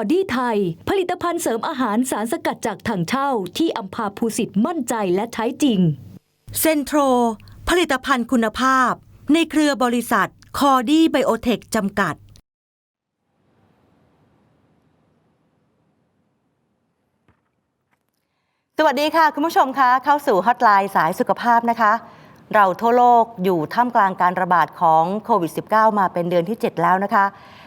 คอดี้ไทย ผลิตภัณฑ์เสริมอาหารสารสกัดจากถังเช่า ที่อัมพาภูสิทธิ์มั่นใจและใช้จริง เซนโทร ผลิตภัณฑ์คุณภาพ ในเครือบริษัท คอดี้ไบโอเทคจำกัด สวัสดีค่ะ คุณผู้ชมคะ เข้าสู่ฮอตไลน์สายสุขภาพนะคะ เราทั่วโลกอยู่ท่ามกลางการระบาดของโควิด -19 มาเป็นเดือนที่ 7 แล้วนะคะ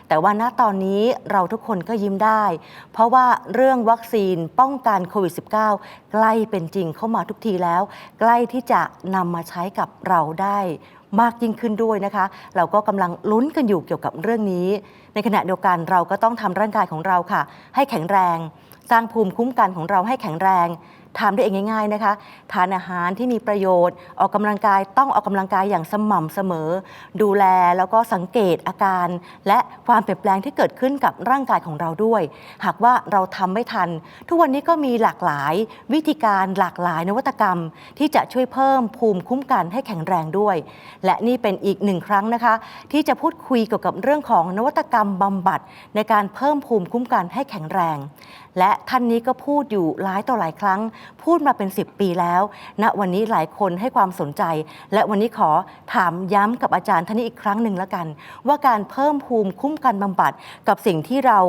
แต่ว่าณตอนนี้เราทุกคนก็ยิ้มได้ เพราะว่าเรื่องวัคซีนป้องกันโควิด -19 ใกล้เป็นจริงเข้ามาทุกทีแล้ว ใกล้ที่จะนำมาใช้กับเราได้มากยิ่งขึ้นด้วยนะคะ เราก็กำลังลุ้นกันอยู่เกี่ยวกับเรื่องนี้ ในขณะเดียวกันเราก็ต้องทำร่างกายของเราค่ะ ให้แข็งแรง สร้างภูมิคุ้มกันของเราให้แข็งแรง ทำได้เองง่ายๆนะคะทานอาหารที่มีประโยชน์ ออกกำลังกายต้องออกกำลังกายอย่างสม่ำเสมอ ดูแลแล้วก็สังเกตอาการ และความเปลี่ยนแปลงที่เกิดขึ้นกับร่างกายของเราด้วย หากว่าเราทำไม่ทัน ทุกวันนี้ก็มีหลากหลายวิธีการหลากหลายนวัตกรรม ที่จะช่วยเพิ่มภูมิคุ้มกันให้แข็งแรงด้วย และนี่เป็นอีกหนึ่งครั้งนะคะ ที่จะพูดคุยเกี่ยวกับเรื่องของนวัตกรรมบำบัด ในการเพิ่มภูมิคุ้มกันให้แข็งแรง และท่านนี้ก็พูดอยู่หลายต่อหลายครั้งพูดมาเป็น 10 ปีแล้วณวันนี้หลายคนให้ความสนใจ และวันนี้ขอถามย้ำกับอาจารย์ท่านนี้อีกครั้งหนึ่งแล้วกัน ว่าการเพิ่มภูมิคุ้มกันบำบัดกับสิ่งที่เรา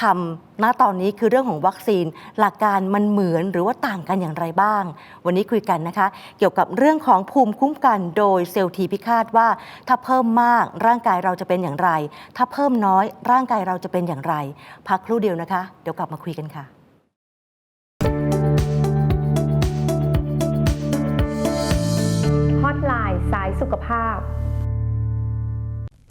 ทำณตอนนี้คือเรื่องของวัคซีน หลักการมันเหมือนหรือว่าต่างกันอย่างไรบ้าง วันนี้คุยกันนะคะ เกี่ยวกับเรื่องของภูมิคุ้มกันโดยเซลล์ทีพิฆาตว่า ถ้าเพิ่มมากร่างกายเราจะเป็นอย่างไร ถ้าเพิ่มน้อยร่างกายเราจะเป็นอย่างไร พักครู่เดียวนะคะ เดี๋ยวกลับมาคุยกันค่ะ ฮอตไลน์สายสุขภาพ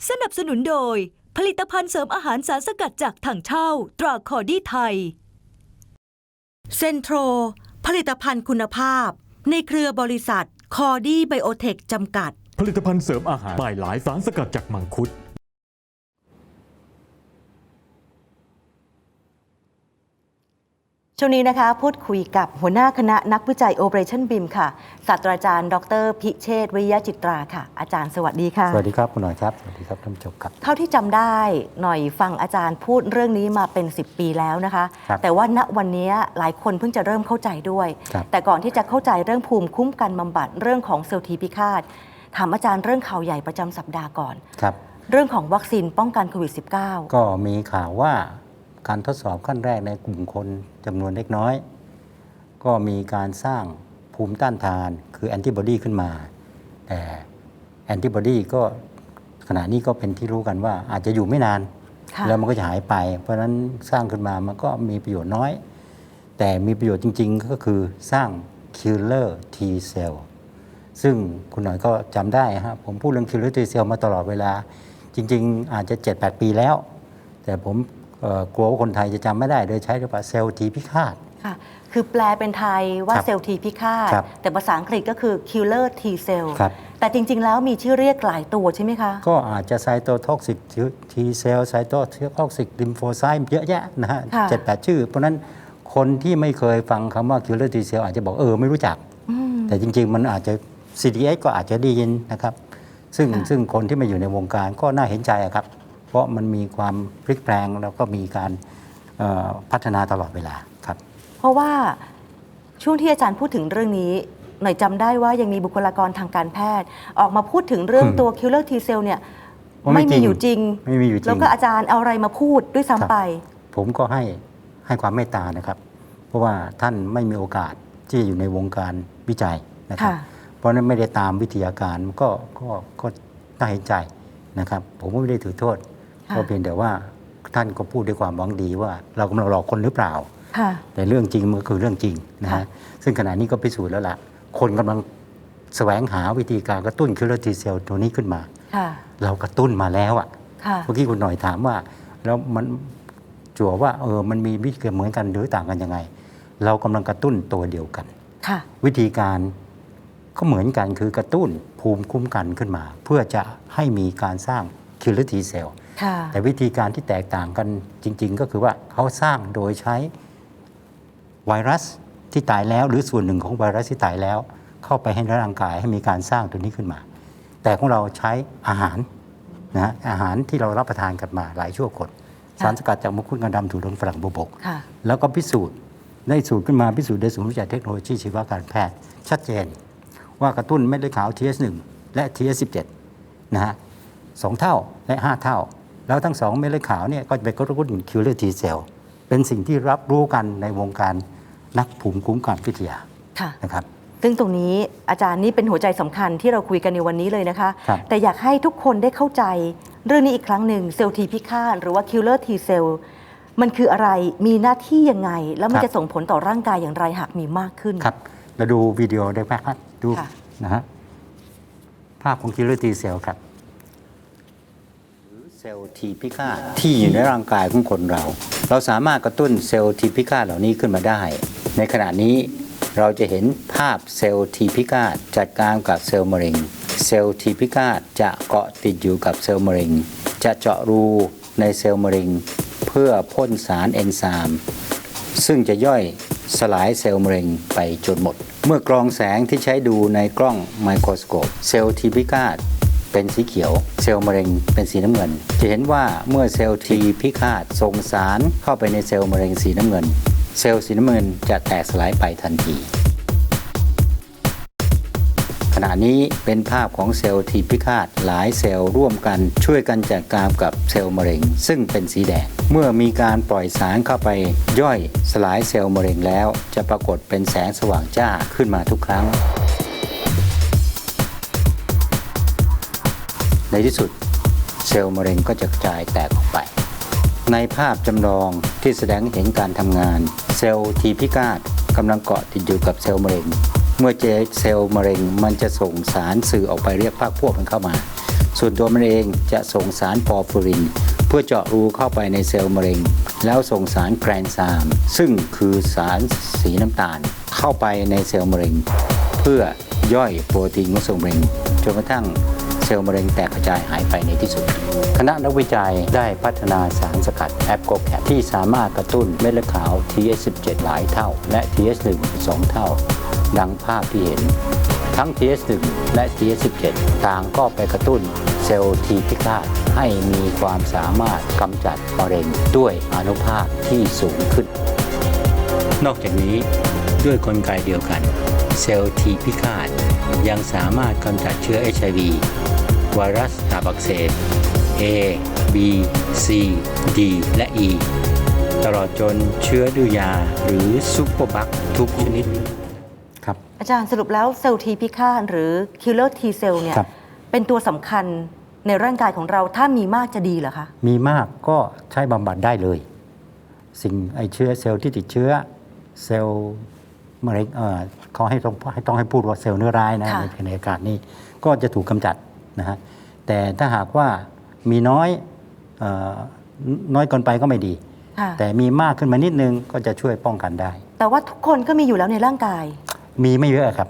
สนับสนุนโดย ผลิตภัณฑ์เสริมอาหารสารสกัดจากถังเช่า ตราคอดี้ไทย เซนโทร ผลิตภัณฑ์คุณภาพ ในเครือบริษัท คอดี้ไบโอเทคจำกัด ผลิตภัณฑ์เสริมอาหารหลายหลายสารสกัดจากมังคุด ช่วงนี้นะคะพูดคุยกับหัวหน้าคณะนักวิจัย Operation BIM ค่ะศาสตราจารย์ ดร พิเชษฐ์วิริยะจิตราค่ะ อาจารย์สวัสดีค่ะ สวัสดีครับคุณหน่อยครับ สวัสดีครับท่านผู้ชมครับ เท่าที่จำได้หน่อยฟังอาจารย์พูดเรื่องนี้มาเป็น 10 ปีแล้วนะคะ ครับแต่ว่าณวันนี้หลายคนเพิ่งจะเริ่มเข้าใจด้วย ครับ แต่ก่อนที่จะเข้าใจเรื่องภูมิคุ้มกันบำบัดเรื่องของเซลล์ทีพิฆาตถามอาจารย์เรื่องข่าวใหญ่ประจำสัปดาห์ก่อน ครับ เรื่องของวัคซีนป้องกันโควิด -19 ก็มีข่าวว่า การทดสอบขั้นแรกในกลุ่มคนจำนวนเล็กน้อย ก็มีการสร้างภูมิต้านทานคือแอนติบอดีขึ้นมา แต่แอนติบอดีก็ขณะนี้ก็เป็นที่รู้กันว่าอาจจะอยู่ไม่นานค่ะแล้วมันก็จะหายไป เพราะฉะนั้นสร้างขึ้นมามันก็มีประโยชน์น้อย แต่มีประโยชน์จริง ๆ ก็คือสร้าง killer T cell ซึ่งคุณหน่อยก็จำได้ฮะผมพูดเรื่อง killer T cell มาตลอดเวลา จริง ๆ อาจจะ 7-8 ปีแล้ว แต่ผมเอ่อ กลัวว่าคนไทยจะจำไม่ได้โดยใช้คำว่าเซลล์ทีพิฆาต ค่ะ คือแปลเป็นไทยว่าครับเซลล์ทีพิฆาต ครับ แต่ภาษาอังกฤษก็คือ killer T cell ครับ แต่จริง ๆ แล้วมีชื่อเรียกหลายตัวใช่ไหมคะ ก็อาจจะไซโตท็อกซิกทีเซลไซโตท็อกซิกลิมโฟไซต์เยอะแยะนะฮะค่ะ เจ็ดแปดชื่อ เพราะฉะนั้นคนที่ไม่เคยฟังคำว่า killer T cell อาจจะบอกเออไม่รู้จัก อืม แต่จริง ๆ มันอาจจะ CDX ก็อาจจะได้ยินนะครับ ซึ่งค่ะ ซึ่งคนที่มาอยู่ในวงการก็น่าเห็นใจอะครับ เพราะมันมีความพลิกแปลงแล้วก็มีการเอ่อพัฒนาตลอดเวลาครับ เพราะว่าช่วงที่อาจารย์พูดถึงเรื่องนี้ หน่อยจำได้ว่ายังมีบุคลากรทางการแพทย์ ออกมาพูดถึงเรื่องอืมตัว killer T cell เนี่ยว่าไม่ไม่มีจริงอยู่จริงไม่มีอยู่จริง แล้วก็อาจารย์เอาอะไรมาพูดด้วยซ้ำไป ผมก็ให้ให้ความเมตตานะครับ เพราะว่าท่านไม่มีโอกาสที่จะอยู่ในวงการวิจัยนะครับค่ะเพราะฉะนั้นไม่ได้ตามวิทยาการก็ก็ก็น่าเห็นใจนะครับ ผมก็ไม่ได้ถือโทษค่ะ ก็เพียงแต่ว่าท่านก็พูดด้วยความหวังดีว่าเรากำลังหลอกคนหรือเปล่าค่ะแต่เรื่องจริงมันก็คือเรื่องจริงนะค่ะฮะซึ่งขณะนี้ก็พิสูจน์แล้วล่ะ คนกำลังแสวงหาวิธีการกระตุ้นคิลเลอร์ทีเซลตัวนี้ขึ้นมาค่ะเรากระตุ้นมาแล้วอะค่ะเมื่อกี้คุณหน่อยถามว่า แล้วมันจั่วว่าเออมันมีวิธีการเหมือนกันหรือต่างกันยังไง เรากำลังกระตุ้นตัวเดียวกันค่ะวิธีการก็เหมือนกันคือกระตุ้นภูมิคุ้มกันขึ้นมา เพื่อจะให้มีการสร้างคิลเลอร์ทีเซลค่ะ แต่วิธีการที่แตกต่างกันจริง ๆ ก็คือว่าเขาสร้างโดยใช้ไวรัสที่ตายแล้ว หรือส่วนหนึ่งของไวรัสที่ตายแล้ว เข้าไปให้ร่างกายให้มีการสร้างตัวนี้ขึ้นมา แต่ของเราใช้อาหารนะฮะอาหารที่เรารับประทานกันมาหลายชั่วคนค่ะสารสกัดจากมังคุดงาดำถั่วเหลืองฝรั่งบวบกค่ะแล้วก็พิสูจน์ได้สูตรขึ้นมาพิสูจน์โดยศูนย์วิจัยเทคโนโลยีชีวการแพทย์ ชัดเจน ว่ากระตุ้นเม็ดเลือดขาว TS1 และ TS17 นะฮะสองเท่าและ 5 เท่า แล้วทั้งสองเม็ดเลือดขาวเนี่ยก็จะเป็นกระตุ้นคิวเลอร์ T เซลเป็นสิ่งที่รับรู้กันในวงการนักภูมิคุ้มกันวิทยาค่ะนะครับซึ่งตรงนี้อาจารย์นี่เป็นหัวใจสำคัญที่เราคุยกันในวันนี้เลยนะคะครับแต่อยากให้ทุกคนได้เข้าใจเรื่องนี้อีกครั้งหนึ่งเซลล์ทีพิฆาตหรือว่าคิลเลอร์ทีเซลมันคืออะไรมีหน้าที่ยังไง แล้วมันจะส่งผลต่อร่างกายอย่างไรหากมีมากขึ้นครับเราดูวิดีโอได้ไหมครับดูค่ะนะฮะภาพของคิลเลอร์ T เซลครับเซลล์ทีพิฆาตที่อยู่ในร่างกายของคนเรา เราสามารถกระตุ้นเซลล์ทีพิฆาตเหล่านี้ขึ้นมาได้ ในขณะนี้เราจะเห็นภาพเซลล์ทีพิฆาตจัดการกับเซลล์มะเร็ง เซลล์ทีพิฆาตจะเกาะติดอยู่กับเซลล์มะเร็ง จะเจาะรูในเซลล์มะเร็ง เพื่อพ่นสารเอนไซม์ซึ่งจะย่อยสลายเซลล์มะเร็งไปจนหมด เมื่อกรองแสงที่ใช้ดูในกล้องไมโครสโคปเซลล์ทีพิฆาต เป็นสีเขียว เซลล์มะเร็งเป็นสีน้ำเงิน จะเห็นว่าเมื่อเซลล์ทีพิฆาตส่งสารเข้าไปในเซลล์มะเร็งสีน้ำเงิน เซลล์สีน้ำเงินจะแตกสลายไปทันที ขณะนี้เป็นภาพของเซลล์ทีพิฆาตหลายเซลล์ร่วมกันช่วยกันจัดการกับเซลล์มะเร็ง ซึ่งเป็นสีแดงเมื่อมีการปล่อยสารเข้าไปย่อยสลายเซลล์มะเร็งแล้ว จะปรากฏเป็นแสงสว่างจ้าขึ้นมาทุกครั้ง ในที่สุดเซลล์มะเร็งก็จะกระจายแตกออกไป ในภาพจำลองที่แสดงเห็นการทำงาน เซลล์ทีพิฆาตกำลังเกาะติดอยู่กับเซลล์มะเร็ง เมื่อเจอเซลล์มะเร็งมันจะส่งสารสื่อออกไปเรียกพรรคพวกมันเข้ามา ส่วนตัวมันเองจะส่งสารปอร์ฟิริน เพื่อเจาะรูเข้าไปในเซลล์มะเร็ง แล้วส่งสารแกรนซาม ซึ่งคือสารสีน้ำตาล เข้าไปในเซลล์มะเร็ง เพื่อย่อยโปรตีนของเซลล์มะเร็งจนกระทั่ง เซลล์มะเร็งแตกกระจายหายไปในที่สุด คณะนักวิจัยได้พัฒนาสารสกัดแอปโกแคปที่สามารถกระตุ้นเม็ดเลือดขาว TS17 หลายเท่า และ TS1 2 เท่า ดังภาพที่เห็น ทั้ง TS1 และ TS17 ต่างก็ไปกระตุ้นเซลล์ทีพิฆาตให้มีความสามารถกำจัดมะเร็งด้วยอนุภาพที่สูงขึ้น นอกจากนี้ด้วยกลไกเดียวกัน เซลล์ทีพิฆาตยังสามารถกำจัดเชื้อ HIV ไวรัสตับอักเสบ A B C D และ E ตลอดจนเชื้อดื้อยาหรือซุปเปอร์บัคทุกชนิดครับอาจารย์สรุปแล้วเซลล์ทีพิฆาตหรือคิลเลอร์ทีเซลเนี่ยครับเป็นตัวสำคัญในร่างกายของเราถ้ามีมากจะดีเหรอคะ มีมากก็ใช้บำบัดได้เลย สิ่งไอเชื้อเซลล์ที่ติดเชื้อเซลล์มะเร็งเอ่อเขาให้ต้องให้ต้องให้พูดว่าเซลล์เนื้อร้ายนะค่ะในในอากาศนี้ก็จะถูกกำจัดนะฮะ แต่ถ้าหากว่ามีน้อยเออน้อยเกินไปก็ไม่ดีค่ะแต่มีมากขึ้นมานิดนึงก็จะช่วยป้องกันได้ แต่ว่าทุกคนก็มีอยู่แล้วในร่างกาย มีไม่เยอะครับ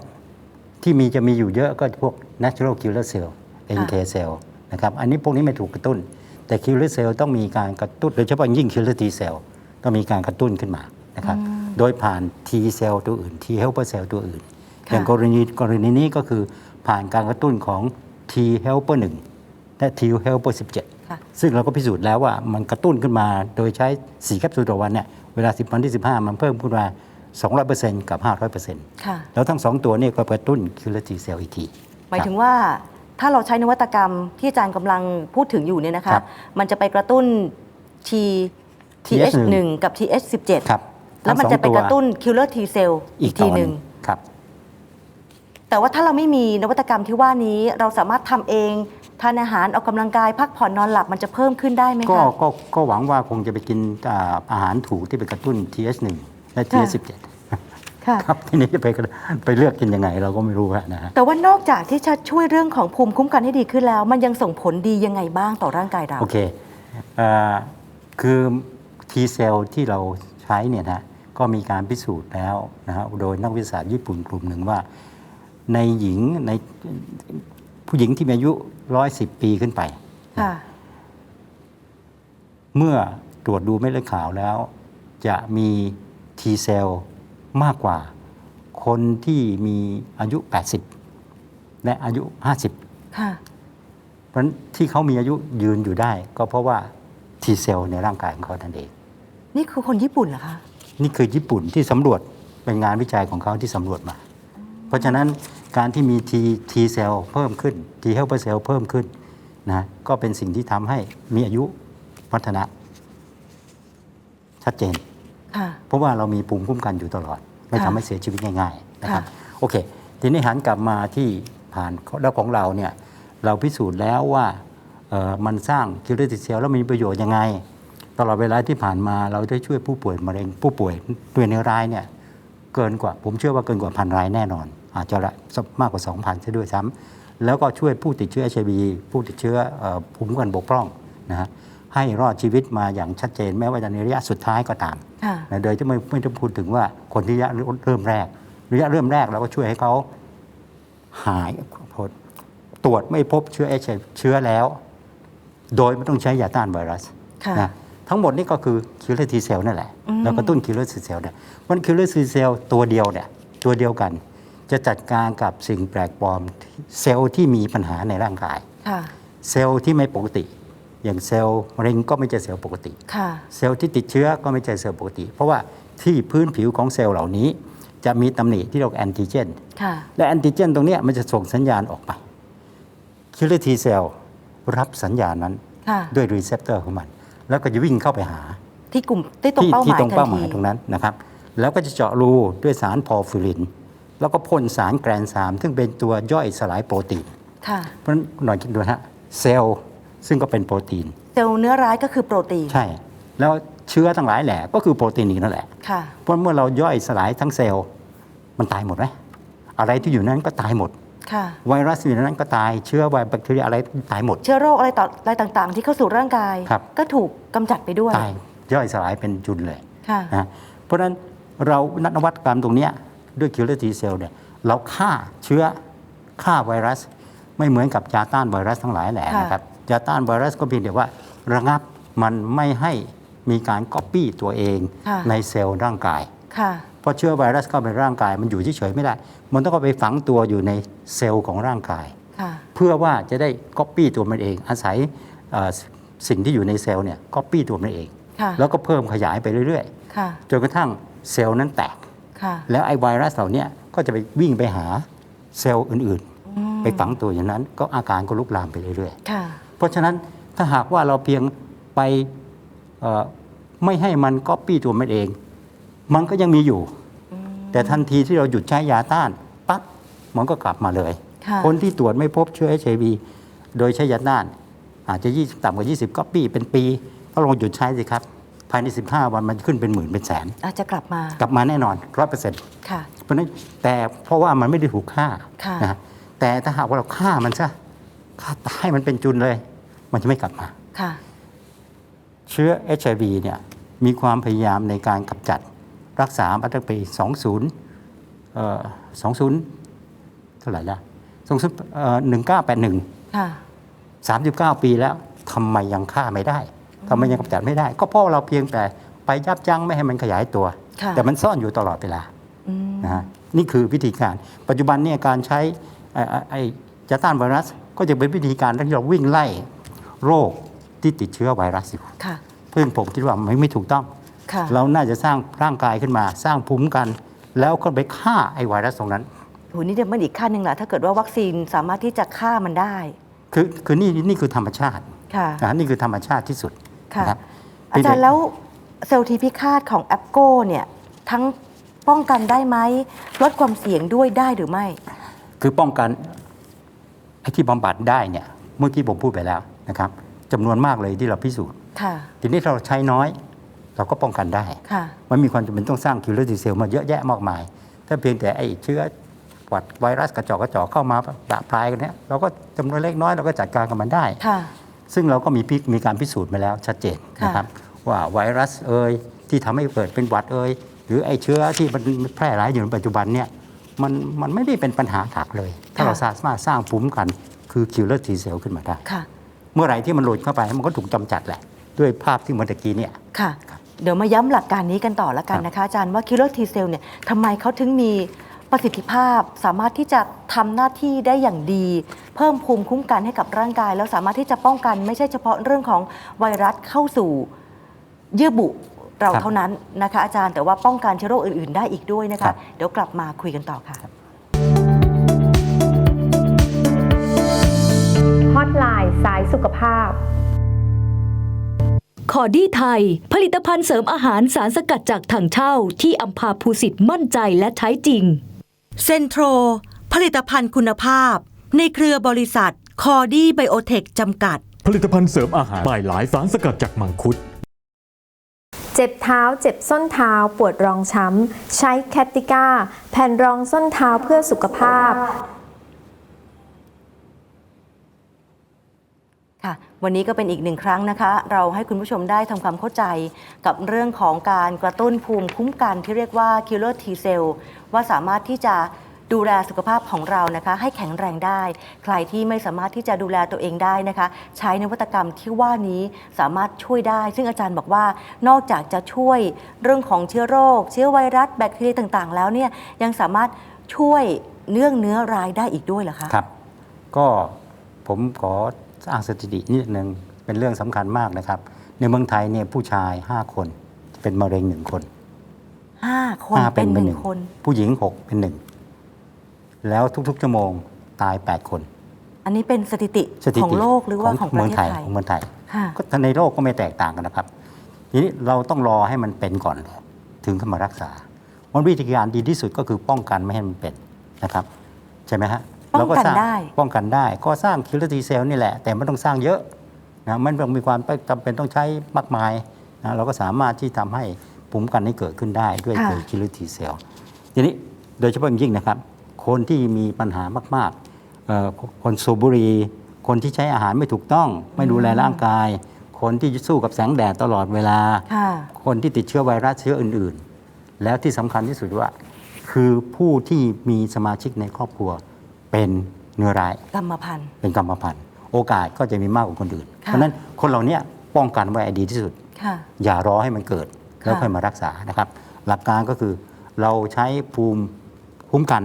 ที่มีจะมีอยู่เยอะก็พวก natural killer cell NK cell นะครับอันนี้พวกนี้ไม่ถูกกระตุ้น แต่ killer cell ต้องมีการกระตุ้นโดยเฉพาะยิ่ง killer T cell ต้องมีการกระตุ้นขึ้นมานะครับโดยผ่าน T cell ตัวอื่น T helper cell ตัวอื่นค่ะอย่างกรณีกรณีนี้ก็คือผ่านการกระตุ้นของ T helper 1และ T helper 17ค่ะซึ่งเราก็พิสูจน์แล้วว่ามันกระตุ้นขึ้นมาโดยใช้ 4 แคปซูลต่อวันเนี่ยเวลา 10วันที่ 15 มันเพิ่มขึ้นมา 200%กับ 500%ค่ะแล้วทั้งสองตัวนี่ก็กระตุ้นคิลเลอร์ T เซลล์อีกทีหมายถึงว่าถ้าเราใช้นวัตกรรมที่อาจารย์กำลังพูดถึงอยู่เนี่ยนะคะครับมันจะไปกระตุ้น T TH1 กับ TH17 ครับแล้วมันทั้งสองจะไปตัวกระตุ้น killer T cell อีกทีหนึ่งครับ แต่ว่าถ้าเราไม่มีนวัตกรรมที่ว่านี้เราสามารถทำเองทานอาหารออกกำลังกายพักผ่อนนอนหลับมันจะเพิ่มขึ้นได้ไหมก็คะ ก็ก็หวังว่าคงจะไปกินอ่าอาหารถูกที่ไปกระตุ้น TH1 และ TH17 ค่ะ ครับทีนี้จะไปกระไปเลือกกินยังไงเราก็ไม่รู้อะนะฮะ แต่ว่านอกจากที่จะช่วยเรื่องของภูมิคุ้มกันให้ดีขึ้นแล้ว มันยังส่งผลดียังไงบ้างต่อร่างกายเรา โอเคอ่าคือ T เซลล์ที่เราใช้เนี่ยนะก็มีการพิสูจน์แล้วนะฮะโดยนักวิทยาศาสตร์ญี่ปุ่นกลุ่มหนึ่งว่า ในหญิงในผู้หญิงที่มีอายุ110ปีขึ้นไปค่ะเมื่อตรวจดูเม็ดเลือดขาวแล้ว จะมี T เซลล์มากกว่า คนที่มีอายุ 80 และอายุ 50ค่ะเพราะฉะนั้นที่เขามีอายุยืนอยู่ได้ ก็เพราะว่า T T cell ในร่างกายของเขานั่นเอง นี่คือคนญี่ปุ่นเหรอคะ นี่คือญี่ปุ่นที่สำรวจเป็นงานวิจัยของเขาที่สำรวจมา เพราะฉะนั้น การที่มี T T cell เพิ่มขึ้น T helper cell เพิ่มขึ้นนะก็เป็นสิ่งที่ทำให้มีอายุวัฒนะ ชัดเจนค่ะเพราะว่าเรามีภูมิคุ้มกันอยู่ตลอด ไม่ค่ะทำให้เสียชีวิตง่ายๆนะครับค่ะโอเค ทีนี้หันกลับมาที่ผ่านแล้วของเราเนี่ยเราพิสูจน์แล้วว่าเอ่อมันสร้างคิวเลอร์ติเซลแล้วมีประโยชน์ยังไง ตลอดเวลาที่ผ่านมาเราได้ช่วยผู้ป่วยมะเร็งผู้ป่วยด้วยเนื้อร้ายเนี่ยเกินกว่าผมเชื่อว่าเกินกว่าพันรายแน่นอน อาจจะละมากกว่า 2,000ซะด้วยซ้ำแล้วก็ช่วยผู้ติดเชื้อ HIV ผู้ติดเชื้อเอ่อภูมิคุ้มกันบกพร่องนะฮะให้รอดชีวิตมาอย่างชัดเจนแม้ว่าจะในระยะสุดท้ายก็ตามค่ะนะโดยที่ไม่ไม่ต้องพูดถึงว่าคนที่ระยะเริ่มแรก ระยะเริ่มแรกเราก็ช่วยให้เขาหายตรวจไม่พบเชื้อเอชเชื้อแล้ว โดยไม่ต้องใช้ยาต้านไวรัสค่ะนะทั้งหมดนี่ก็คือคิลเลอร์ทีเซลนั่นแหละอืมแล้วก็ตุ้นคิลเลอร์ทีเซลเนี่ยมันคิลเลอร์ทีเซลตัวเดียวเนี่ยตัวเดียวกัน จะจัดการกับสิ่งแปลกปลอมเซลล์ที่มีปัญหาในร่างกายค่ะเซลล์ที่ไม่ปกติ อย่างเซลล์มะเร็งก็ไม่ใช่เซลล์ปกติค่ะเซลล์ที่ติดเชื้อก็ไม่ใช่เซลล์ปกติ เพราะว่าที่พื้นผิวของเซลล์เหล่านี้ จะมีตำหนิที่เรียกว่าแอนติเจนค่ะและแอนติเจนตรงเนี้ยมันจะส่งสัญญาณออกไปคิลเลอร์ทีเซลรับสัญญาณนั้นค่ะด้วยรีเซพเตอร์ของมัน แล้วก็จะวิ่งเข้าไปหาที่กลุ่มที่ตรงที่เป้าหที่มายตรงทัเป้านหมายทีตรงนั้นนะครับ แล้วก็จะเจาะรูด้วยสารพอร์ฟิริน แล้วก็พ่นสารแกรนสามซึ่งเป็นตัวย่อยสลายโปรตีนค่ะเพราะฉะนั้นหน่อยคิดดูนะฮะเซลล์ซึ่งก็เป็นโปรตีน เซลล์เนื้อร้ายก็คือโปรตีน ใช่ แล้วเชื้อทั้งหลายแหละก็คือโปรตีนอีกนั่นแหละค่ะเพราะเมื่อเราย่อยสลายทั้งเซลล์มันตายหมดไหมอะไรที่อยู่นั้นก็ตายหมดค่ะไวรัสอยู่ในนั้นก็ตายเชื้อไวรัสแบคทีเรียอะไรตายหมด เชื้อโรคอะไรต่ออะไรต่างๆ ที่เข้าสู่ร่างกายครับก็ถูกกำจัดไปด้วยตายย่อยสลายเป็นจุนเลยค่ะนะเพราะฉะนั้นเรานักนวัตกรรมตรงเนี้ย ด้วยคิลเลอร์ทีเซลเนี่ยเราฆ่าเชื้อฆ่าไวรัส ไม่เหมือนกับยาต้านไวรัสทั้งหลายแหละค่ะนะครับยาต้านไวรัสก็เพียงแต่ว่าระงับมันไม่ให้มีการก๊อปปี้ตัวเองค่ะในเซลล์ร่างกายค่ะเพราะเชื้อไวรัสเข้าไปในร่างกายมันอยู่เฉยๆไม่ได้ มันต้องเข้าไปฝังตัวอยู่ในเซลล์ของร่างกายค่ะเพื่อว่าจะได้ก๊อปปี้ตัวมันเอง อาศัยเอ่อสิ่งที่อยู่ในเซลล์เนี่ยก๊อปปี้ตัวมันเองค่ะแล้วก็เพิ่มขยายไปเรื่อยค่ะๆจนกระทั่งเซลล์นั้นแตกค่ะ แล้วไอ้ไวรัสเหล่าเนี้ยก็จะไปวิ่งไปหาเซลล์อื่นอืมๆไปฝังตัวอย่างนั้น ก็อาการก็ลุกลามไปเรื่อยค่ะๆเพราะฉะนั้นถ้าหากว่าเราเพียงไปเอ่อไม่ให้มันก๊อปปี้ตัวมันเอง มันก็ยังมีอยู่ แต่ทันทีที่เราหยุดใช้ยาต้านปั๊บมันก็กลับมาเลยค่ะคนที่ตรวจไม่พบเชื้อ HIV โดยใช้ยาต้าน อาจจะ20ต่ำกว่า 20ก๊อปปี้เป็นปี ก็ลองหยุดใช้สิครับ ภายใน 15 วันมันขึ้นเป็นหมื่นเป็นแสน อาจจะกลับมากลับมาแน่นอนร้อยเปอร์เซ็นต์ค่ะ เพราะฉะนั้นแต่เพราะว่ามันไม่ได้ถูกฆ่าค่ะ นะแต่ถ้าหากว่าเราฆ่ามันซะฆ่าตายมันเป็นจุนเลย มันจะไม่กลับมา ค่ะ เชื้อ HIV เนี่ยมีความพยายามในการกำจัดรักษามาตั้งปี20เอ่อ20เท่าไหร่ละ20เอ่อ1981 ค่ะ 39 ปีแล้วทำไมยังฆ่าไม่ได้ ทำไมยังกำจัดไม่ได้ ก็เพราะเราเพียงแต่ไปยับยั้งไม่ให้มันขยายตัว ค่ะแต่มันซ่อนอยู่ตลอดเวลาอืมนะฮะนี่คือวิธีการ ปัจจุบันเนี่ยการใช้ไอ้ไอ้ไอ้ยาต้านไวรัส ก็จะเป็นวิธีการที่เราวิ่งไล่โรคที่ติดเชื้อไวรัสอยู่ค่ะ ซึ่งผมคิดว่ามันไม่ถูกต้อง ค่ะ เราน่าจะสร้างร่างกายขึ้นมา สร้างภูมิคุ้มกัน แล้วก็ไปฆ่าไอ้ไวรัสตรงนั้น โหนี่เดี๋ยวมันอีกขั้นหนึ่งแหละถ้าเกิดว่าวัคซีนสามารถที่จะฆ่ามันได้ คือคือนี่นี่คือธรรมชาติค่ะ นะนี่คือธรรมชาติที่สุด ค่ะ นะครับอาจารย์แล้วเซลล์ทีพิฆาตของแอปโก้เนี่ยทั้งป้องกันได้ไหมลดความเสี่ยงด้วยได้หรือไม่ คือป้องกันไอ้ที่บำบัดได้เนี่ยเมื่อกี้ผมพูดไปแล้วนะครับจำนวนมากเลยที่เราพิสูจน์ ค่ะ ทีนี้เราใช้น้อย เราก็ป้องกันได้ ค่ะ มันมีความจำเป็นต้องสร้างคิลเลอร์ทีเซลมาเยอะแยะมากมาย ถ้าเพียงแต่ไอ้เชื้อหวัดไวรัสกระจอกกระจอกเข้ามาปะปลายกันเนี้ยเราก็จำนวนเล็กน้อยเราก็จัดการกับมันได้ ค่ะ ซึ่งเราก็มีพิมีการพิสูจน์มาแล้วชัดเจนค่ะนะครับว่าไวรัสเอ่ยที่ทำให้เกิดเป็นหวัดเอ่ยหรือไอ้เชื้อที่มันแพร่หลายอยู่ในปัจจุบันเนี่ยมันมันไม่ได้เป็นปัญหาหลักเลย ถ้าเราสามารถสร้างภูมิคุ้มกันคือคิลเลอร์ทีเซลขึ้นมาได้ค่ะเมื่อไหร่ที่มันหลุดเข้าไปมันก็ถูกกำจัดแหละ ด้วยภาพที่เมื่อตะกี้เนี่ยค่ะ เดี๋ยวมาย้ำหลักการนี้กันต่อละกันนะคะอาจารย์ว่าคิลเลอร์ทีเซลเนี่ยทำไมเขาถึงมี ประสิทธิภาพสามารถที่จะทำหน้าที่ได้อย่างดี เพิ่มภูมิคุ้มกันให้กับร่างกาย แล้วสามารถที่จะป้องกันไม่ใช่เฉพาะเรื่องของไวรัสเข้าสู่เยื่อบุเราครับเท่านั้นนะคะ อาจารย์แต่ว่าป้องกันเชื้อโรคอื่น ๆ ได้อีกด้วยนะครัคะ บ เดี๋ยวกลับมาคุยกันต่อค่ะ ฮอตไลน์สายสุขภาพ คอดี้ไทย ผลิตภัณฑ์เสริมอาหารสารสกัดจากถังเช่าที่อัมพาภูสิทธิ์มั่นใจและใช้จริง เซนโทร ผลิตภัณฑ์คุณภาพ ในเครือบริษัทคอดี้ไบโอเทคจำกัด ผลิตภัณฑ์เสริมอาหารหลายหลายสารสกัดจากมังคุด เจ็บเท้า เจ็บส้นเท้า ปวดรองช้ำ ใช้แคตติก้า แผ่นรองส้นเท้าเพื่อสุขภาพ ค่ะ วันนี้ก็เป็นอีกหนึ่งครั้งนะคะ เราให้คุณผู้ชมได้ทำความเข้าใจกับเรื่องของการกระตุ้นภูมิคุ้มกันที่เรียกว่า killer T cell ว่าสามารถที่จะดูแลสุขภาพของเรานะคะ ให้แข็งแรงได้ ใครที่ไม่สามารถที่จะดูแลตัวเองได้นะคะ ใช้นวัตกรรมที่ว่านี้สามารถช่วยได้ ซึ่งอาจารย์บอกว่านอกจากจะช่วยเรื่องของเชื้อโรค เชื้อไวรัสแบคทีเรียต่างๆ แล้วเนี่ยยังสามารถช่วยเนื่องเนื้อรายได้อีกด้วยเหรอคะครับ ก็ผมขอ อ้างสถิตินิดนึงเป็นเรื่องสำคัญมากนะครับ ในเมืองไทยเนี่ยผู้ชาย 5 คนเป็นมะเร็งหนึ่งคนห้าคนห้าเป็นหไปนึ่งคน ผู้หญิง6เป็นหนึ่งแล้วทุกๆชั่วโมงตาย 8 คน อันนี้เป็นสถิติสถิของติโลกหรือว่าของประเมืองเทศไทยไทยของเมืองไทยค่ะก็ในโลกก็ไม่แตกต่างกันนะครับ ทีนี้เราต้องรอให้มันเป็นก่อนเลยถึงเข้ามารักษาวันวิธีการดีที่สุดก็คือป้องกันไม่ให้มันเป็นนะครับ ใช่ไหมฮะ ป้องกันเราสร้าได้ ป้องกันได้ ก็สร้างคิลเลอร์ทีเซลนี่แหละ แต่ไม่ต้องสร้างเยอะนะมันต้องมีความจำเป็นต้องใช้มากมายนะเราก็สามารถที่ทำให้ภูมิคุ้มกันให้เกิดขึ้นได้ด้วยค่ะตัวคิลเลอร์ทีเซลทีนี้โดยเฉพาะอย่างยิ่งนะครับ คนที่มีปัญหามากๆเอ่อคนสูบบุหรี่คนที่ใช้อาหารไม่ถูกต้อง ไม่ดูแลร่างกาย คนที่สู้กับแสงแดดตลอดเวลาค่ะคนที่ติดเชื้อไวรัสเชื้ออื่น ๆ แล้วที่สำคัญที่สุดว่า คือผู้ที่มีสมาชิกในครอบครัว เป็นเนื้อร้ายกรรมพันธุ์เป็นกรรมพันธุ์โอกาสก็จะมีมากกว่าคนอื่นค่ะเพราะฉะนั้นคนเราเนี้ยป้องกันไว้ให้ดีที่สุดค่ะอย่ารอให้มันเกิดแล้วค่ะค่อยมารักษานะครับ หลักการก็คือเราใช้ภูมิคุ้มกัน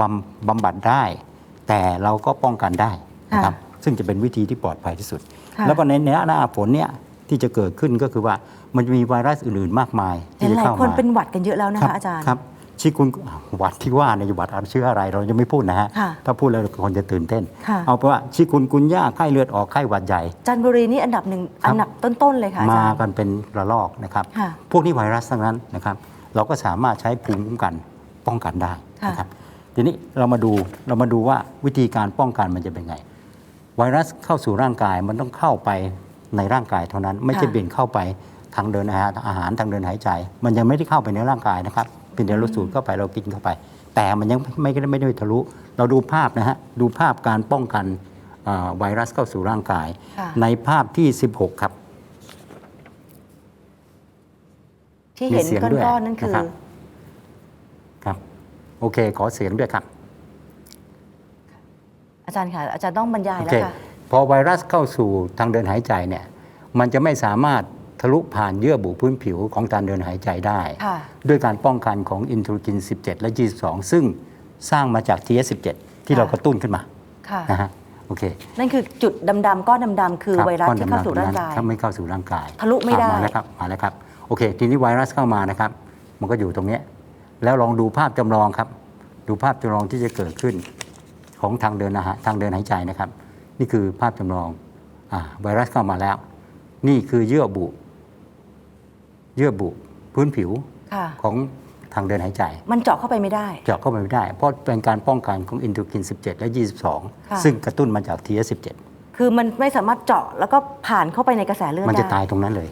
บำบำบัดได้ แต่เราก็ป้องกันได้นะครับซึ่งจะเป็นวิธีที่ปลอดภัยที่สุดค่ะแล้วก็ในหน้าฝนเนี่ยที่จะเกิดขึ้นก็คือว่ามันจะมีไวรัสอื่นๆมากมายเห็ที่นจะหลายเข้าคนมาเป็นหวัดกันเยอะแล้วนะครัคะอาจารย์ครับ ชิคุนหวัดที่ว่าในยหวัดอะไรชื่ออะไร เราจะไม่พูดนะฮะค่ะถ้าพูดแล้วคนจะตื่นเต้นค่ะเอาเป็นว่าชิคุนกุนย่าไข้เลือดออกไข้หวัดใหญ่ จันทบุรีนี่อันดับหนึ่งครับอันดับต้นๆเลยค่ะอามาจารย์กันเป็นระลอกนะครับค่ะพวกนี้ไวรัสทั้งนั้นนะครับ เราก็สามารถใช้ภูมิคุ้มกันป้องกันได้นะครับ ทีนี้เรามาดูเรามาดูว่าวิธีการป้องกันมันจะเป็นไง ไวรัสเข้าสู่ร่างกายมันต้องเข้าไปในร่างกายเท่านั้น ไม่ใช่ค่ะเบี่ยงเข้าไปทางเดินอาหารอาหารทางเดินหายใจ มันยังไม่ได้เข้าไปในร่างกายนะครับ เป็นเดี๋ยวเราสูดเข้าไปเรากินเข้าไป แต่มันยังไม่ได้ไม่ได้ทะลุ เราดูภาพนะฮะดูภาพการป้องกันอ่าไวรัสเข้าสู่ร่างกายค่ะในภาพที่ 16 ครับ ที่เห็นมีเสียงก้ด้วยอนๆนั่นคือนะครับครับ โอเค ขอเสียงด้วยครับ อาจารย์ค่ะอาจารย์ต้องบรรยายโอแล้เควค่ะพอไวรัสเข้าสู่ทางเดินหายใจเนี่ย มันจะไม่สามารถ ทะลุผ่านเยื่อบุพื้นผิวของทางเดินหายใจได้ค่ะด้วยการป้องกันของอินเทอร์กิน 17 และ 22 ซึ่งสร้างมาจาก TS17 ที่ค่ะเรากระตุ้นขึ้นมาค่ะนะฮะโอเคนั่นคือจุดดำๆก้อนดำๆคือครับไวรัสก้อนที่เข้าดำๆสู่ตร่างกายถ้าไม่เข้าสู่ร่างกายทะลุไม่ได้อะมาแล้วครับมาแล้วครับโอเค ทีนี้ไวรัสเข้ามานะครับ มันก็อยู่ตรงเนี้ยแล้วลองดูภาพจำลองครับ ดูภาพจำลองที่จะเกิดขึ้นของทางเดินอาหารทางเดินหายใจนะครับ นี่คือภาพจำลองอ่าไวรัสเข้ามาแล้ว นี่คือเยื่อบุ เยื่อบุพื้นผิวค่ะ ของทางเดินหายใจ มันเจาะเข้าไปไม่ได้ เจาะเข้าไปไม่ได้ เพราะเป็นการป้องกันของอินเทอร์กิน 17 และ ค่ะ 22 ซึ่งกระตุ้นมาจาก TS17 คือมันไม่สามารถเจาะแล้วก็ผ่านเข้าไปในกระแสเลือดมันจะได้ ตายตรงนั้นเลย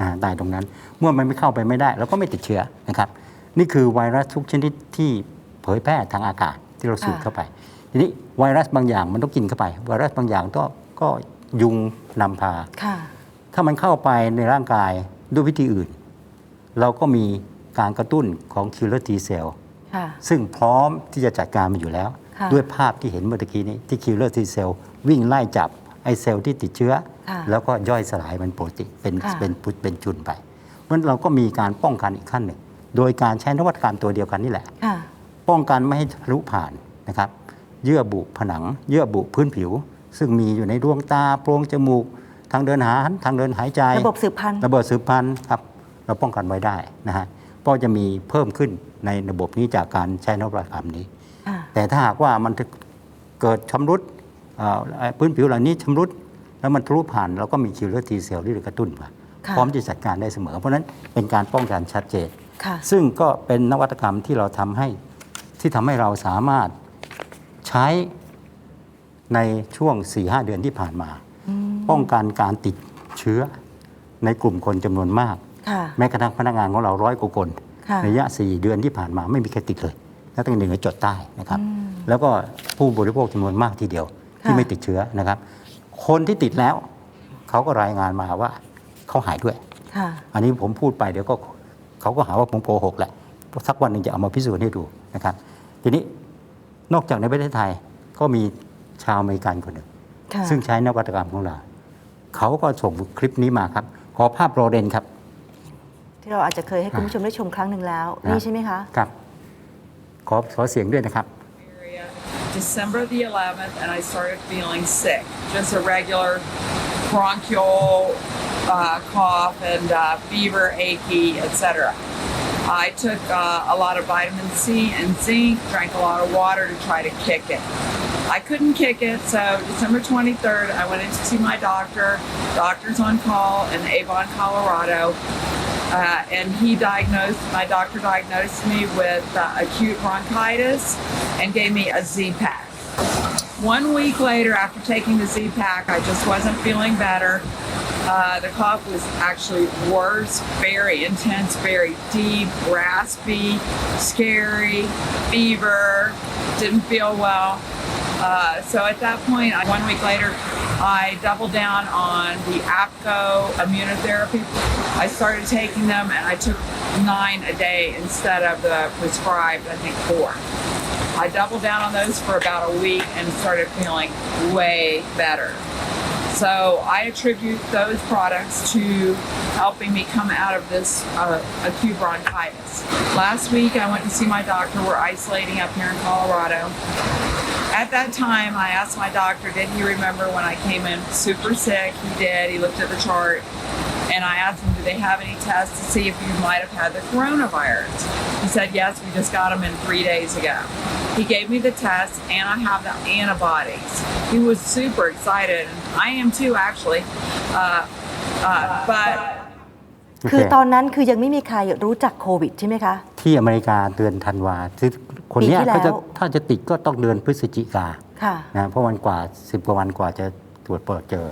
อ่าตายตรงนั้น เมื่อมันไม่เข้าไปไม่ได้เราก็ไม่ติดเชื้อนะครับ นี่คือไวรัสทุกชนิดที่เผยแพร่ทางอากาศที่เราสูดค่ะ เข้าไป ทีนี้ไวรัสบางอย่างมันต้องกินเข้าไป ไวรัสบางอย่างก็ก็ยุงนำพา ค่ะ ถ้ามันเข้าไปในร่างกาย ด้วยวิธีอื่น เราก็มีการกระตุ้นของ killer T cell ค่ะซึ่งพร้อมที่จะจัดการมันอยู่แล้วค่ะด้วยภาพที่เห็นเมื่อตะกี้นี้ที่ killer T cell วิ่งไล่จับไอเซลล์ที่ติดเชื้อค่ะแล้วก็ย่อยสลายมันปกติเป็นค่ะเป็นพุเป็นจุนไปเพราะฉะนั้นเราก็มีการป้องกันอีกขั้นหนึ่ง โดยการใช้นวัตกรรมตัวเดียวกันนี่แหละค่ะป้องกันไม่ให้ทะลุผ่านนะครับ เยื่อบุผนัง เยื่อบุพื้นผิว ซึ่งมีอยู่ในดวงตาโพรงจมูก ทางเดินหายทางเดินหายใจ ระบบสืบพันธุ์ระบบสืบพันธุ์ครับเราป้องกันไว้ได้นะฮะก็จะมีเพิ่มขึ้นในระบบนี้จากการใช้นวัตกรรมนี้ค่ะแต่ถ้าหากว่ามันเกิดชำรุดเอ่อพื้นผิวเหล่านี้ชำรุดแล้วมันทะลุผ่านเราก็มีคิวเลอร์ทีเซลที่จะกระตุ้นมาค่ะพร้อมจะจัดการได้เสมอ เพราะฉะนั้นเป็นการป้องกันชัดเจนค่ะซึ่งก็เป็นนวัตกรรมที่เราทำให้ที่ทำให้เราสามารถใช้ในช่วง 4-5 เดือนที่ผ่านมา ป้องกันการติดเชื้อในกลุ่มคนจำนวนมากค่ะแม้กระทั่งพนักงานของเราร้อยกว่าคนค่ะระยะ 4 เดือนที่ผ่านมาไม่มีใครติดเลยนักตั้งหนึ่งจดใต้นะครับ แล้วก็ผู้บริโภคจำนวนมากทีเดียว ที่ค่ะไม่ติดเชื้อนะครับ คนที่ติดแล้ว เขาก็รายงานมาว่าเขาหายด้วยค่ะอันนี้ผมพูดไปเดี๋ยวก็เขาก็หาว่าผมโกหกแหละสักวันหนึ่งจะเอามาพิสูจน์ให้ดูนะครับ ทีนี้นอกจากในประเทศไทยก็มีชาวอเมริกันคนหนึ่งค่ะซึ่งใช้นวัตกรรมของเรา เขาก็ส่งคลิปนี้มาครับ ขอภาพโรเดนครับ ที่เราอาจจะเคยให้คุณผู้ชมได้ชมครั้งหนึ่งแล้วนะนี่ใช่ไหมคะ ครับ ขอขอเสียงด้วยนะครับ area December the 11th, and I started feeling sick, just a regular bronchial uh, cough and uh, fever, achy, etc. I took uh, a lot of vitamin C and zinc, drank a lot of water to try to kick it. I couldn't kick it, so December 23rd, I went in to see my doctor. Doctor's on call in Avon, Colorado. Uh, and he diagnosed, my doctor diagnosed me with uh, acute bronchitis and gave me a Z pack. One week later, after taking the Z pack, I just wasn't feeling better. Uh, the cough was actually worse, very intense, very deep, raspy, scary, fever, didn't feel well. Uh, so at that one week later, I doubled down on the APCO immunotherapy. I started taking them and I took nine a day instead of the prescribed, I think, four. I doubled down on those for about a week and started feeling way better. So I attribute those products to helping me come out of this uh, acute bronchitis. Last week I went to see my doctor. We're isolating up here in Colorado. At that time, I asked my doctor, did he remember when I came in super sick? He did. He looked at the chart. And I asked him, do they have any tests to see if you might have had the coronavirus? He said, yes, we just got them in three days ago. He gave me the test, and I have the antibodies. He was super excited, and I am too, actually. Uh, uh, but คือตอนนั้นคือยังไม่มีใครรู้จักโควิดใช่ไหมคะ ที่อเมริกาเดือนธันวาที่คนเนี้ยปีที่แล้ว ก็จะถ้าจะติดก็ต้องเดือนพฤศจิกาค่ะ นะเพราะวันกว่า 10 กว่าวันกว่าจะตรวจเปิดเจอ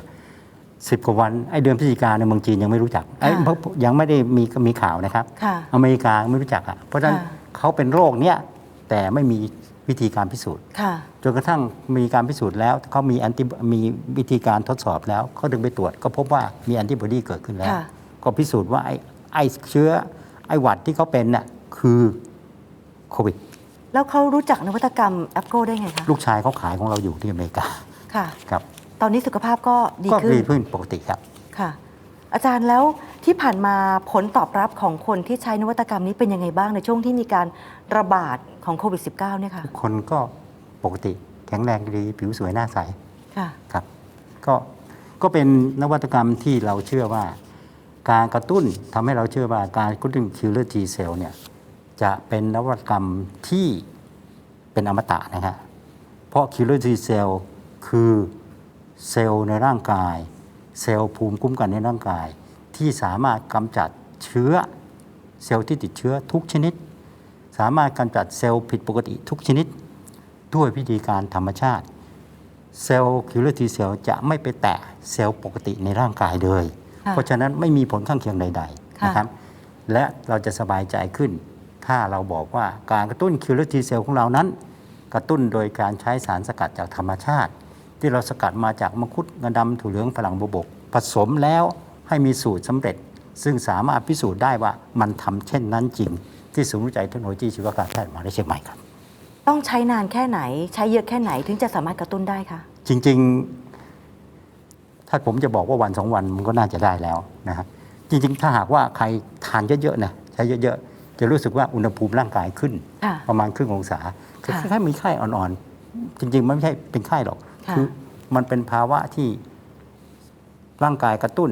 10 กว่าวันไอ้เดือนพฤศจิกาในยเมืองจีนยังไม่รู้จักไอ้ค่ะเพราะยังไม่ได้มีมีข่าวนะครับ ค่ะอเมริกาไม่รู้จักอะเพราะฉะนั้นค่ะ เขาเป็นโรคเนี้ยแต่ไม่มี วิธีการพิสูจน์ค่ะจนกระทั่งมีการพิสูจน์แล้วเขามีแอนติมีวิธีการทดสอบแล้วเขาดึงไปตรวจ ก็พบว่ามีแอนติบอดีเกิดขึ้นแล้วค่ะก็พิสูจน์ว่าไอ้ไอ้เชื้อไอ้หวัดที่เขาเป็นน่ะคือโควิดแล้วเขารู้จักนวัตกรรมแอปโกได้ไงคะ ลูกชายเขาขายของเราอยู่ที่อเมริกา ค่ะ ครับ ตอนนี้สุขภาพก็ดีก็ขึ้นดีขึ้นปกติครับ ค่ะ อาจารย์แล้วที่ผ่านมาผลตอบรับของคนที่ใช้นวัตกรรมนี้เป็นยังไงบ้างในช่วงที่มีการระบาด ของโควิด -19 เนี่ยค่ะ คนก็ปกติแข็งแรงดีผิวสวยหน้าใสค่ะ ครับ ก็ก็เป็นนวัตกรรมที่เราเชื่อว่า การกระตุ้นทำให้เราเชื่อว่าการกระตุ้นคิลเลอร์ T เซลเนี่ยจะเป็นนวัตกรรมที่เป็นอมตะนะฮะเพราะคิลเลอร์ T เซลคือเซลล์ในร่างกาย เซลล์ภูมิคุ้มกันในร่างกาย ที่สามารถกำจัดเชื้อเซลล์ที่ติดเชื้อทุกชนิด สามารถกำจัดเซลล์ผิดปกติทุกชนิด ด้วยวิธีการธรรมชาติ เซลล์คิวเลอร์ทีเซลจะไม่ไปแตะเซลล์ปกติในร่างกายเลยค่ะเพราะฉะนั้นไม่มีผลข้างเคียงใดๆค่ะนะครับและเราจะสบายใจขึ้น ถ้าเราบอกว่าการกระตุ้นคิวเลอร์ทีเซลของเรานั้น กระตุ้นโดยการใช้สารสกัดจากธรรมชาติ ที่เราสกัดมาจากมังคุดงาดำถั่วเหลืองฝรั่งบวบก ผสมแล้วให้มีสูตรสำเร็จ ซึ่งสามารถพิสูจน์ได้ว่ามันทำเช่นนั้นจริง ที่ศูนย์วิจัยเทคโนโลยีชีวการแพทย์มหาวิทยาลัยเชียงใหม่ครับ ต้องใช้นานแค่ไหน ใช้เยอะแค่ไหนถึงจะสามารถกระตุ้นได้คะจริงๆ ถ้าผมจะบอกว่าวันสองวันมันก็น่าจะได้แล้วนะฮะจริงๆ ถ้าหากว่าใครทานเยอะๆนะใช้เยอะๆ จะรู้สึกว่าอุณหภูมิร่างกายขึ้น ค่ะ ประมาณครึ่งองศาคือค่ะแค่มีไข้อ่อนๆ จริงๆ มันไม่ใช่เป็นไข้หรอกค่ะอมันเป็นภาวะที่ร่างกายกระตุ้น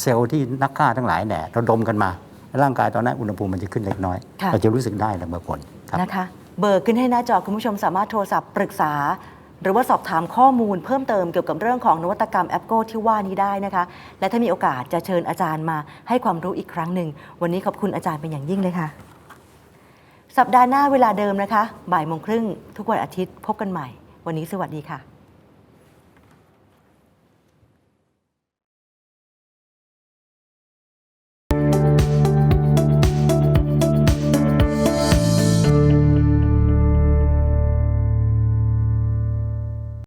เซลล์ที่นักฆ่าทั้งหลายแหน่ระดมกันมาแล้ว ร่างกายตอนนั้นอุณหภูมิมันจะขึ้นเล็กน้อย ค่ะ เราจะรู้สึกได้เลยบางคนครับ นะคะ เบอร์ขึ้นให้หน้าจอคุณผู้ชมสามารถโทรศัพท์ปรึกษา หรือว่าสอบถามข้อมูลเพิ่มเติมเกี่ยวกับเรื่องของนวัตกรรมแอปโกที่ว่านี้ได้นะคะ และถ้ามีโอกาสจะเชิญอาจารย์มาให้ความรู้อีกครั้งหนึ่ง วันนี้ขอบคุณอาจารย์เป็นอย่างยิ่งเลยค่ะ สัปดาห์หน้าเวลาเดิมนะคะ บ่ายโมงครึ่งทุกวันอาทิตย์พบกันใหม่ วันนี้สวัสดีค่ะ